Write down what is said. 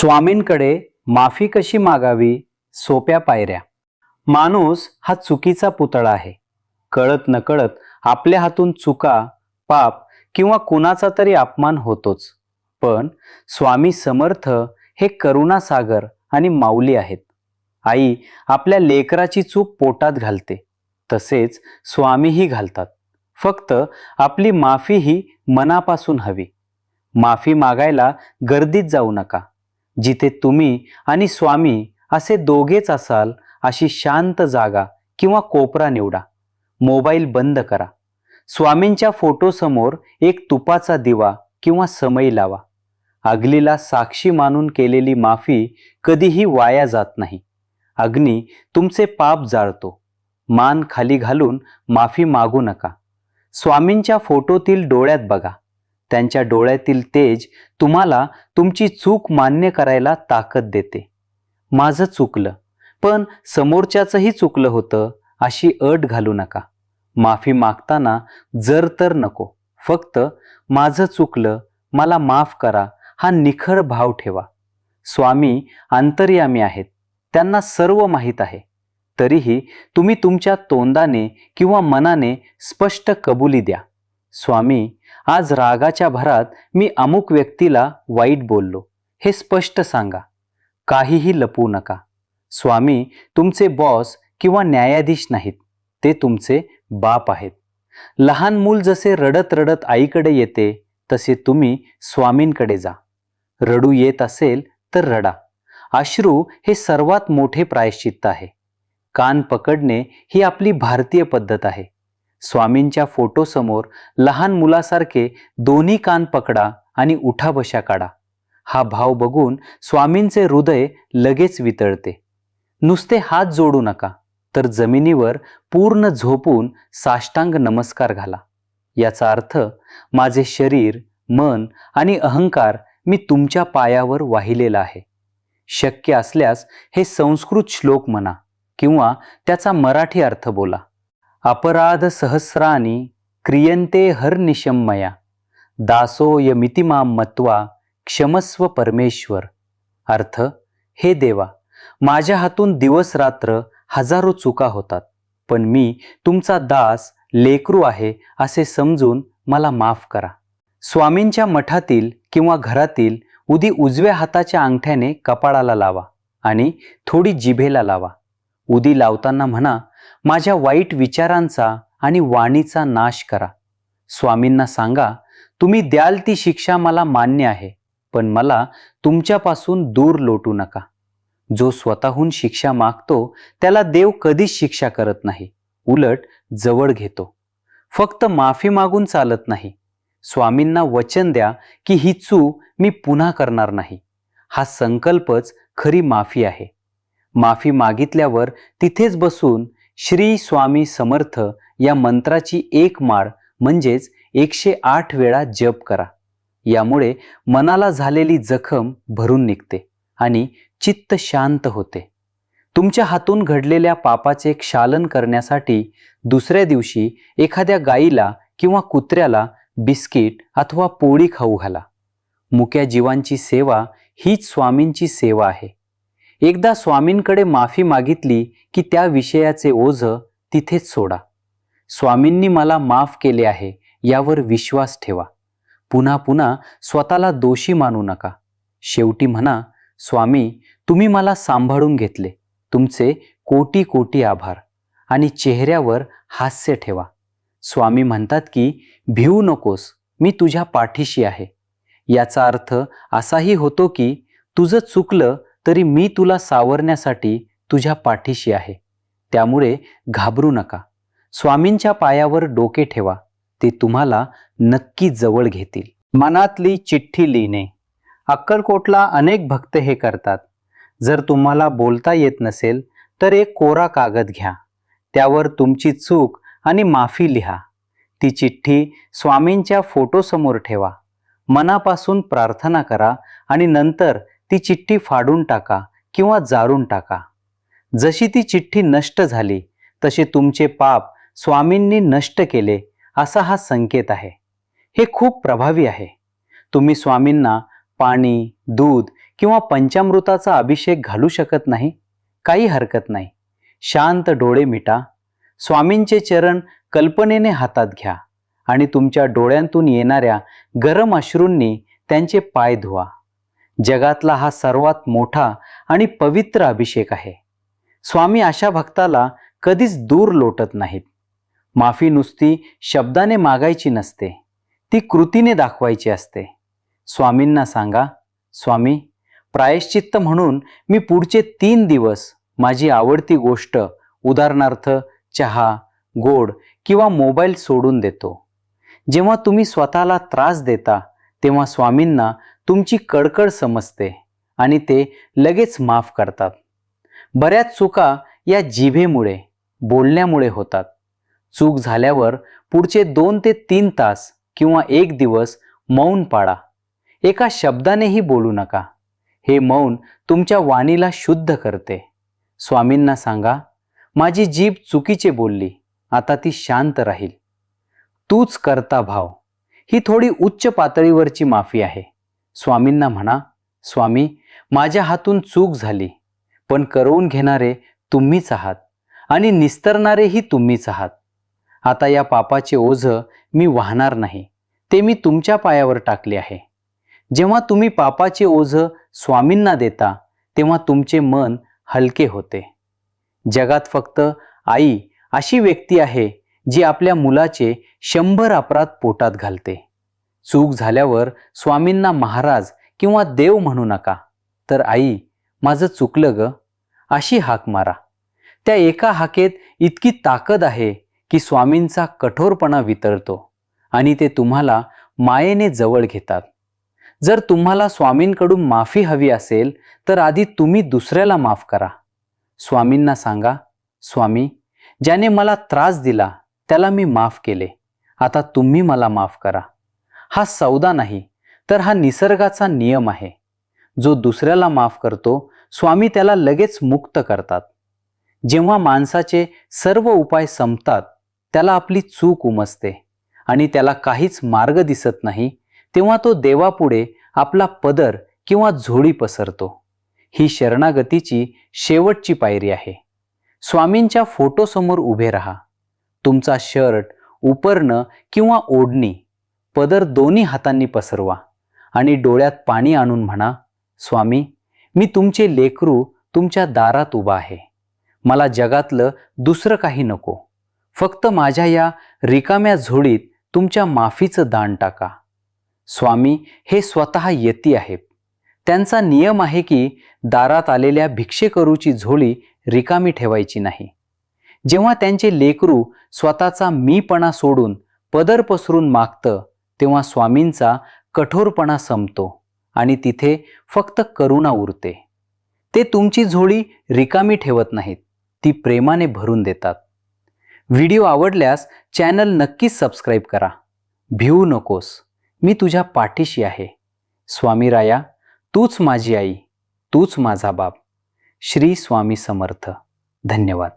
स्वामींकडे माफी कशी मागावी? सोप्या पायऱ्या. माणूस हा चुकीचा पुतळा आहे. कळत नकळत आपल्या हातून चुका पाप किंवा कुणाचा तरी अपमान होतोच. पण स्वामी समर्थ हे करुणासागर आणि माऊली आहेत. आई आपल्या लेकराची चूक पोटात घालते. तसेच स्वामीही घालतात. फक्त आपली माफी ही मनापासून हवी. माफी मागायला गर्दीत जाऊ नका. जिथे तुम्ही आणि स्वामी असे दोघेच असाल अशी शांत जागा किंवा कोपरा निवडा. मोबाईल बंद करा. स्वामींच्या फोटोसमोर एक तुपाचा दिवा किंवा समई लावा. अग्नीला साक्षी मानून केलेली माफी कधीही वाया जात नाही. अग्नी तुमचे पाप जाळतो. मान खाली घालून माफी मागू नका. स्वामींच्या फोटोतील डोळ्यात बघा. त्यांच्या डोळ्यातील तेज तुम्हाला तुमची चूक मान्य करायला ताकद देते. माझं चुकलं पण समोरच्याचंही चुकलं होतं अशी अट घालू नका. माफी मागताना जर तर नको. फक्त माझं चुकलं मला माफ करा हा निखळ भाव ठेवा. स्वामी अंतर्यामी आहेत त्यांना सर्व माहीत आहे. तरीही तुम्ही तुमच्या तोंडाने किंवा मनाने स्पष्ट कबुली द्या. स्वामी आज रागाच्या भरात मी अमुक व्यक्तीला वाईट बोललो. हे स्पष्ट सांगा. काहीही लपवू नका. स्वामी तुमचे बॉस किंवा न्यायाधीश नाहीत. ते तुमचे बाप आहेत. लहान मूल जसे रडत रडत आईकडे येते तसे तुम्ही स्वामींकडे जा. रडू येत असेल तर रडा. अश्रू हे सर्वात मोठे प्रायश्चित्त आहे. कान पकडणे ही आपली भारतीय पद्धत आहे. स्वामींच्या फोटोसमोर लहान मुलासारखे दोन्ही कान पकडा आणि उठाबशा काढा. हा भाव बघून स्वामींचे हृदय लगेच वितळते. नुसते हात जोडू नका तर जमिनीवर पूर्ण झोपून साष्टांग नमस्कार घाला. याचा अर्थ माझे शरीर मन आणि अहंकार मी तुमच्या पायावर वाहिलेला आहे. शक्य असल्यास हे संस्कृत श्लोक म्हणा किंवा त्याचा मराठी अर्थ बोला. अपराध सहस्रानी क्रियंते हरनिशमया दासोय माम मत्वा क्षमस्व परमेश्वर। अर्थ हे देवा माझ्या हातून दिवस रात्र हजारो चुका होतात पण मी तुमचा दास लेकरू आहे असे समजून मला माफ करा. स्वामींच्या मठातील किंवा घरातील उदी उजव्या हाताच्या अंगठ्याने कपाळाला लावा आणि थोडी जिभेला लावा. उदी लावताना म्हणा माझ्या वाईट विचारांचा आणि वाणीचा नाश करा. स्वामींना सांगा तुम्ही द्याल ती शिक्षा मला मान्य आहे पण मला तुमच्यापासून दूर लोटू नका. जो स्वतःहून शिक्षा मागतो त्याला देव कधीच शिक्षा करत नाही. उलट जवळ घेतो. फक्त माफी मागून चालत नाही. स्वामींना वचन द्या की ही चूक मी पुन्हा करणार नाही. हा संकल्पच खरी माफी आहे. माफी मागितल्यावर तिथेच बसून श्री स्वामी समर्थ या मंत्राची एक माळ म्हणजेच एकशे आठ वेळा जप करा. यामुळे मनाला झालेली जखम भरून निघते आणि चित्त शांत होते. तुमच्या हातून घडलेल्या पापाचे क्षालन करण्यासाठी दुसऱ्या दिवशी एखाद्या गाईला किंवा कुत्र्याला बिस्किट अथवा पोळी खाऊ घाला. मुक्या जीवांची सेवा हीच स्वामींची सेवा आहे. एकदा स्वामींकडे माफी मागितली की त्या विषयाचे ओझ तिथेच सोडा. स्वामींनी मला माफ केले आहे यावर विश्वास ठेवा. पुन्हा पुन्हा स्वतःला दोषी मानू नका. शेवटी म्हणा स्वामी तुम्ही मला सांभाळून घेतले. तुमचे कोटी कोटी आभार. आणि चेहऱ्यावर हास्य ठेवा. स्वामी म्हणतात की भिवू नकोस मी तुझ्या पाठीशी आहे. याचा अर्थ असाही होतो की तुझं चुकलं तरी मी तुला सावरण्यासाठी तुझ्या पाठीशी आहे. त्यामुळे घाबरू नका. स्वामींच्या पायावर डोके ठेवा. ते तुम्हाला नक्की जवळ घेतील. मनातली चिठ्ठी लिहिणे. अक्कलकोटला अनेक भक्त हे करतात. जर तुम्हाला बोलता येत नसेल तर एक कोरा कागद घ्या. त्यावर तुमची चूक आणि माफी लिहा. ती चिठ्ठी स्वामींच्या फोटोसमोर ठेवा. मनापासून प्रार्थना करा आणि नंतर ती चिठ्ठी फाडून टाका किंवा जाळून टाका. जशी ती चिठ्ठी नष्ट झाली तसे तुमचे पाप स्वामींनी नष्ट केले असा हा संकेत आहे. हे खूप प्रभावी आहे. तुम्ही स्वामींना पाणी दूध किंवा पंचामृताचा अभिषेक घालू शकत नाही? काही हरकत नाही. शांत डोळे मिटा. स्वामींचे चरण कल्पनेने हातात घ्या आणि तुमच्या डोळ्यांतून येणाऱ्या गरम अश्रूंनी त्यांचे पाय धुवा. जगातला हा सर्वात मोठा आणि पवित्र अभिषेक आहे. स्वामी अशा भक्ताला कधीच दूर लोटत नाहीत. माफी नुसती शब्दाने मागायची नसते ती कृतीने दाखवायची असते. स्वामींना सांगा स्वामी प्रायश्चित्त म्हणून मी पुढचे तीन दिवस माझी आवडती गोष्ट उदाहरणार्थ चहा गोड किंवा मोबाईल सोडून देतो. जेव्हा तुम्ही स्वतःला त्रास देता तेव्हा स्वामींना तुमची कडकड समजते आणि ते लगेच माफ करतात. बऱ्याच चुका या जिभेमुळे बोलण्यामुळे होतात. चूक झाल्यावर पुढचे दोन ते तीन तास किंवा एक दिवस मौन पाळा. एका शब्दानेही बोलू नका. हे मौन तुमच्या वाणीला शुद्ध करते. स्वामींना सांगा माझी जीभ चुकीचे बोलली आता ती शांत राहील. तूच करता भाव. ही थोडी उच्च पातळीवरची माफी आहे. स्वामींना म्हणा स्वामी माझ्या हातून चूक झाली पण करवून घेणारे तुम्हीच आहात आणि निस्तरणारेही तुम्हीच आहात. आता या पापाचे ओझ मी वाहणार नाही ते मी तुमच्या पायावर टाकले आहे. जेव्हा तुम्ही पापाचे ओझ स्वामींना देता तेव्हा तुमचे मन हलके होते. जगात फक्त आई अशी व्यक्ती आहे जी आपल्या मुलाचे शंभर अपराध पोटात घालते. चूक झाल्यावर स्वामींना महाराज किंवा देव म्हणू नका. तर आई माझं चुकलं ग. अशी हाक मारा. त्या एका हाकेत इतकी ताकद आहे की स्वामींचा कठोरपणा वितळतो आणि ते तुम्हाला मायेने जवळ घेतात. जर तुम्हाला स्वामींकडून माफी हवी असेल तर आधी तुम्ही दुसऱ्याला माफ करा. स्वामींना सांगा स्वामी ज्याने मला त्रास दिला त्याला मी माफ केले. आता तुम्ही मला माफ करा. हा सौदा नाही तर हा निसर्गाचा नियम आहे. जो दुसऱ्याला माफ करतो स्वामी त्याला लगेच मुक्त करतात. जेव्हा माणसाचे सर्व उपाय संपतात त्याला आपली चूक उमसते आणि त्याला काहीच मार्ग दिसत नाही तेव्हा तो देवापुढे आपला पदर किंवा झोळी पसरतो. ही शरणागतीची शेवटची पायरी आहे. स्वामींच्या फोटोसमोर उभे राहा. तुमचा शर्ट उपरणं किंवा ओढणी पदर दोन्ही हातांनी पसरवा आणि डोळ्यात पाणी आणून म्हणा स्वामी मी तुमचे लेकरू तुमच्या दारात उभा आहे. मला जगातलं दुसरं काही नको. फक्त माझ्या या रिकाम्या झोळीत तुमच्या माफीचं दान टाका. स्वामी हे स्वतः येती आहेत. त्यांचा नियम आहे की दारात आलेल्या भिक्षेकरूची झोळी रिकामी ठेवायची नाही. जेव्हा त्यांचे लेकरू स्वतःचा मीपणा सोडून पदर पसरून मागतं तेव्हा स्वामींचा कठोरपणा संपतो आणि तिथे फक्त करुणा उरते. ते तुमची झोळी रिकामी ठेवत नाहीत ती प्रेमाने भरून देतात. व्हिडिओ आवडल्यास चॅनल नक्कीच सबस्क्राईब करा. भिवू नकोस मी तुझ्या पाठीशी आहे. स्वामी राया तूच माझी आई तूच माझा बाप. श्री स्वामी समर्थ. धन्यवाद.